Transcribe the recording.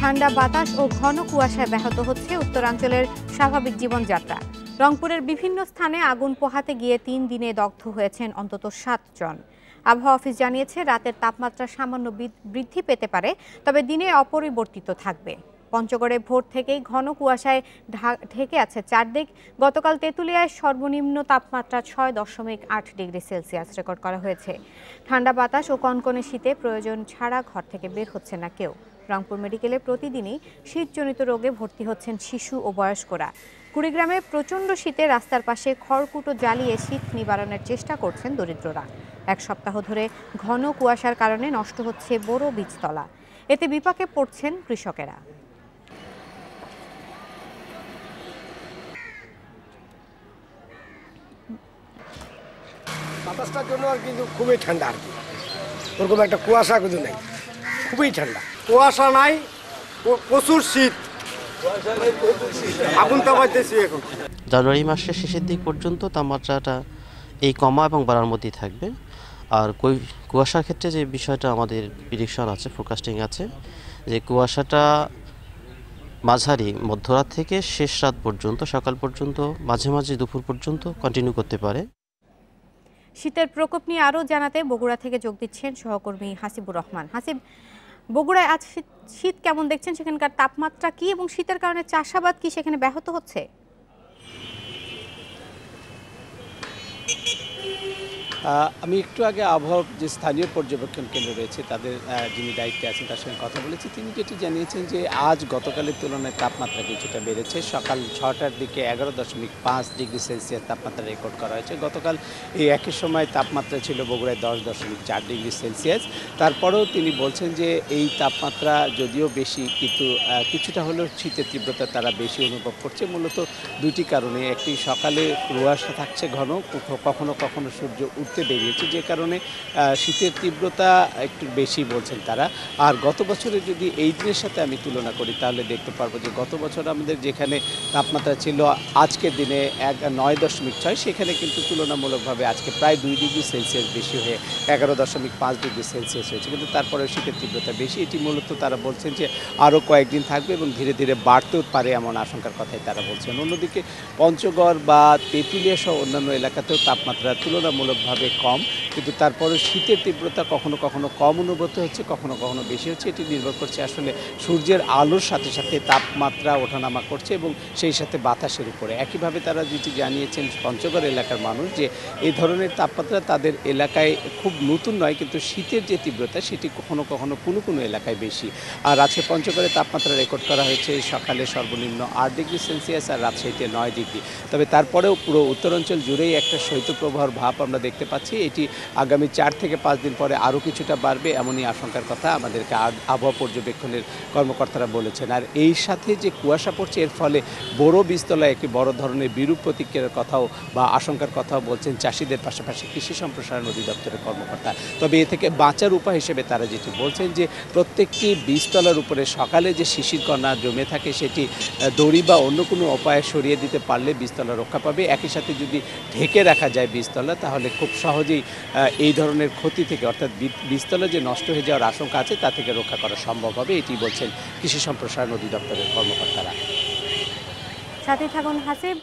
ঠান্ডা বাতাস ও ঘন কুয়াশায় ব্যাহত হচ্ছে উত্তরাঞ্চলের স্বাভাবিক জীবনযাত্রা। রংপুরের বিভিন্ন স্থানে আগুন পোহাতে গিয়ে তিন দিনে দগ্ধ হয়েছেন অন্তত সাতজন আবহাওয়া অফিস জানিয়েছে, রাতের তাপমাত্রা সামান্য বৃদ্ধি পেতে পারে, তবে দিনে অপরিবর্তিত থাকবে। পঞ্চগড়ে ভোর থেকেই ঘন কুয়াশায় ঢেকে আছে চারদিক। গতকাল তেঁতুলিয়ায় সর্বনিম্ন তাপমাত্রা ছয় দশমিক আট ডিগ্রি সেলসিয়াস রেকর্ড করা হয়েছে। ঠান্ডা বাতাস ও কনকনে শীতে প্রয়োজন ছাড়া ঘর থেকে বের হচ্ছে না কেউ। রংপুর মেডিকেলে প্রতিদিনই শীতজনিত রোগে ভর্তি হচ্ছেন শিশু ও বয়স্করা। কুড়িগ্রামে প্রচণ্ড শীতে রাস্তার পাশে খড়কুটো জ্বালিয়ে শীত নিবারণের চেষ্টা করছেন দরিদ্ররা। এক সপ্তাহ ধরে ঘন কুয়াশার কারণে নষ্ট হচ্ছে বড় বীজতলা। এতে বিপাকে পড়ছেন কৃষকেরা। বাতাসটার জন্য আর কিন্তু খুবই ঠান্ডা আর কি। ওরকম একটা কুয়াশা কিন্তু নেই। খুবই ঠান্ডা। কুয়াশা নাই প্রচুর শীত। আগুন তাপাইতেছি এখন। জানুয়ারি মাসের শেষের দিক পর্যন্ত তাপমাত্রাটা এই কমা এবং বাড়ার মধ্যেই থাকবে। আর কই- কুয়াশার ক্ষেত্রে যে বিষয়টা আমাদের প্রিডিকশন আছে ফোরকাস্টিং আছে যে কুয়াশাটা মাঝারি মধ্যরাত থেকে শেষ রাত পর্যন্ত সকাল পর্যন্ত মাঝে মাঝে দুপুর পর্যন্ত কন্টিনিউ করতে পারে। শীতের প্রকোপ নিয়ে আরও জানাতে বগুড়া থেকে যোগ দিচ্ছেন সহকর্মী হাসিবুর রহমান। হাসিব বগুড়ায় আজ শীত- শীত কেমন দেখছেন? সেখানকার তাপমাত্রা কি এবং শীতের কারণে চাষাবাদ কি সেখানে ব্যাহত হচ্ছে? আমি একটু আগে আবহাওয়া যে স্থানীয় পর্যবেক্ষণ কেন্দ্র রয়েছে, তাদের যিনি দায়িত্বে আছেন তার সঙ্গে কথা বলেছি। তিনি যেটি জানিয়েছেন যে আজ গতকালের তুলনায় তাপমাত্রা কিছুটা বেড়েছে। সকাল ছটার দিকে এগারো দশমিক পাঁচ ডিগ্রি সেলসিয়াস তাপমাত্রা রেকর্ড করা হয়েছে। গতকাল এই একই সময় তাপমাত্রা ছিল বগুড়ায় দশ দশমিক চার ডিগ্রি সেলসিয়াস। তারপরেও তিনি বলছেন যে এই তাপমাত্রা যদিও বেশি, কিন্তু কিছুটা হলেও শীতের তীব্রতা তারা বেশি অনুভব করছে। মূলত দুটি কারণে, একটি সকালে কুয়াশা থাকছে ঘন, কখনো কখনো সূর্য উঠতে বেরিয়েছে, যে কারণে শীতের তীব্রতা একটু বেশি বলছেন তারা। আর গত বছরে যদি এই দিনের সাথে আমি তুলনা করি, তাহলে দেখতে পারব যে গত বছর আমাদের যেখানে তাপমাত্রা ছিল আজকের দিনে এক, নয় দশমিক ছয়, সেখানে কিন্তু তুলনামূলকভাবে আজকে প্রায় দুই ডিগ্রি সেলসিয়াস বেশি হয়ে এগারো দশমিক পাঁচ ডিগ্রি সেলসিয়াস হয়েছে। কিন্তু তারপরে শীতের তীব্রতা বেশি। এটি মূলত তারা বলছেন যে আরও কয়েকদিন থাকবে এবং ধীরে ধীরে বাড়তেও পারে এমন আশঙ্কার কথাই তারা বলছেন। অন্যদিকে পঞ্চগড় বা তেঁতুলিয়া সহ অন্যান্য এলাকাতেও তাপমাত্রা তুলনামূলকভাবে কম, কিন্তু তারপরে শীতের তীব্রতা কখনো কখনো কম অনুভূত হচ্ছে, কখনো কখনো বেশি হচ্ছে। এটি নির্ভর করছে আসলে সূর্যের আলোর সাথে সাথে তাপমাত্রা ওঠানামা করছে এবং সেই সাথে বাতাসের উপরে। একইভাবে তারা যেটি জানিয়েছেন পঞ্চগড় এলাকার মানুষ যে এই ধরনের তাপমাত্রা তাদের এলাকায় খুব নতুন নয়, কিন্তু শীতের যে তীব্রতা সেটি কখনো কখনো কোনো কোনো এলাকায় বেশি। আর আজকে পঞ্চগড়ে তাপমাত্রা রেকর্ড করা হয়েছে, সকালে সর্বনিম্ন আট ডিগ্রি সেলসিয়াস আর রাজশাহীতে নয় ডিগ্রি। তবে তারপরেও পুরো উত্তরাঞ্চল জুড়েই একটা শৈত্যপ্রবাহর ভাব আমরা দেখতে পাচ্ছি। এটি আগামী চার থেকে পাঁচ দিন পরে আরও কিছুটা বাড়বে এমনই আশঙ্কার কথা আমাদেরকে আবহাওয়া পর্যবেক্ষণের কর্মকর্তারা বলেছেন। আর এই সাথে যে কুয়াশা পড়ছে, এর ফলে বড় বীজতলায় একটি বড় ধরনের বিরূপ প্রতিক্রিয়ার কথাও বা আশঙ্কার কথাও বলছেন চাষিদের পাশাপাশি কৃষি সম্প্রসারণ অধিদপ্তরের কর্মকর্তা। তবে এ থেকে বাঁচার উপায় হিসেবে তারা যেটি বলছেন যে, প্রত্যেকটি বীজতলার উপরে সকালে যে শিশির কণা জমে থাকে, সেটি দড়ি বা অন্য কোনো উপায়ে সরিয়ে দিতে পারলে বীজতলা রক্ষা পাবে। একই সাথে যদি ঢেকে রাখা যায় বীজতলা, তাহলে খুব সহজেই এই ধরনের ক্ষতি থেকে, অর্থাৎ বিস্তলে যে নষ্ট হয়ে যাওয়ার আশঙ্কা আছে, তা থেকে রক্ষা করা সম্ভব হবে, এটি বলছেন কৃষি সম্প্রসারণ অধিদপ্তরের কর্মকর্তারা। সাথে থাকুন হাসিব।